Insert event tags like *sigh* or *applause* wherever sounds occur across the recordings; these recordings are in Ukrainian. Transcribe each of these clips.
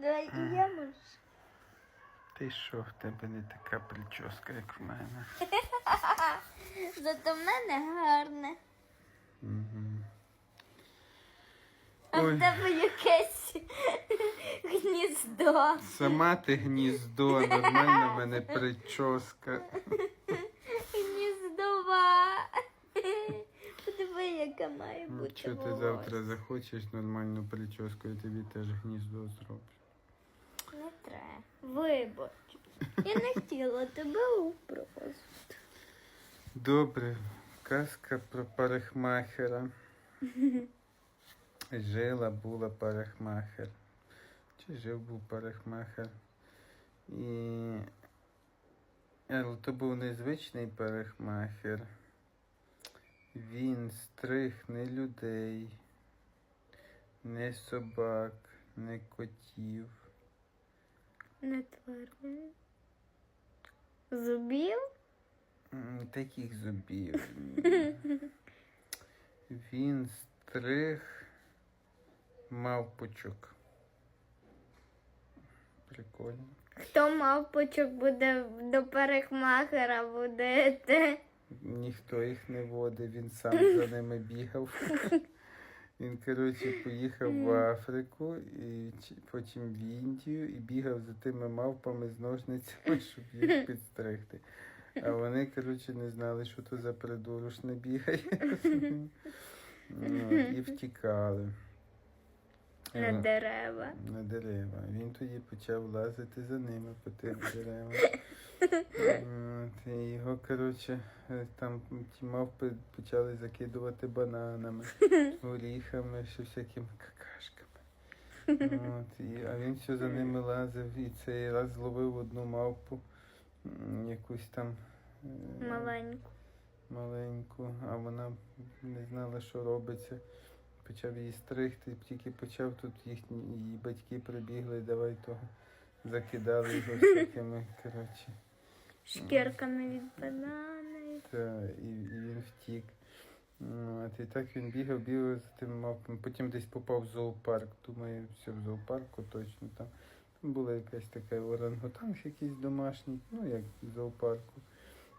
Давай можу. Ти що, в тебе не така прическа, як в мене. *laughs* Зато в мене гарне. Угу. А Ой. в тебе якесь *laughs* гніздо. Сама ти гніздо, нормальна в мене прическа. Гніздова. *laughs* Подиви, яка має Ну, бути. Що ти волосся. завтра захочеш нормальну прическу, я тобі теж гніздо зроблю. Не треба. Вибач. Я не хотіла тебе упросити. Добре, казка про парикмахера. Жила була парикмахер. Чи жив був парикмахер. І... Але то був незвичний парикмахер. Він стриг не людей, не собак, не котів. Не тварин. Зубів? Таких зубів. *laughs* Він стриг мавпочок. Прикольно. Хто мавпочок буде до парикмахера будете? Ніхто їх не водив, він сам за ними бігав. *laughs* Він, коротше, поїхав в Африку, і потім в Індію і бігав за тими мавпами з ножницями, *laughs* щоб їх підстригти. А вони, коротше, не знали, що то за придурочне бігає. *laughs* Ну, І втікали. На Е, дерева. на дерева. Він тоді почав лазити за ними по тих деревах. От, його, коротше, е, там ті мавпи почали закидувати бананами, *laughs* горіхами, ще всякими какашками. От, і, а він все за ними лазив і цей раз зловив одну мавпу, якусь там е, Маленьку. маленьку, а вона не знала, що робиться. Почав її стригти, тільки почав тут їхні її батьки прибігли, давай того закидали його всякими, коротше. Шкірками від банани. Та, і, і він втік. От, і так він бігав, бігав за тим мавпом. Потім десь попав в зоопарк. Думаю, все в зоопарку точно там. Там була якась така орангутанг якийсь домашній, ну як в зоопарку.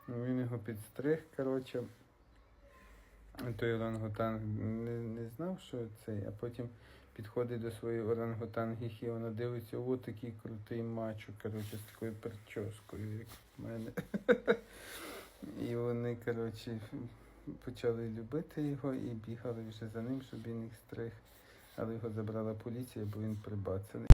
Ну, Він його підстриг, коротше. Той орангутанг не, не знав, що це, а потім підходить до своєї орангутангіхи, вона дивиться, о, такий крутий мачо, коротше, з такою прическою, як в мене. *laughs* І вони, коротше, почали любити його і бігали вже за ним, щоб він їх стриг. Але його забрала поліція, бо він прибацаний.